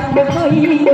不可以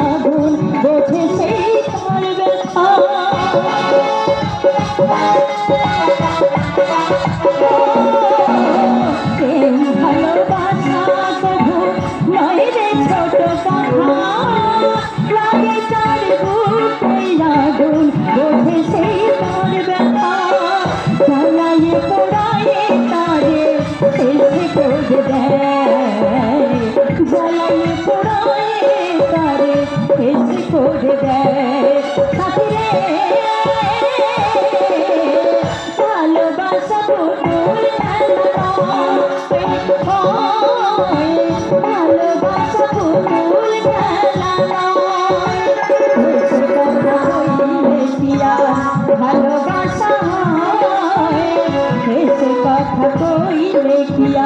আগুন বোঝেছে তোমার ব্যথা। করে দেয় সাথে ভালোবাসা ভালোবাসা কথা কইলে কিয়া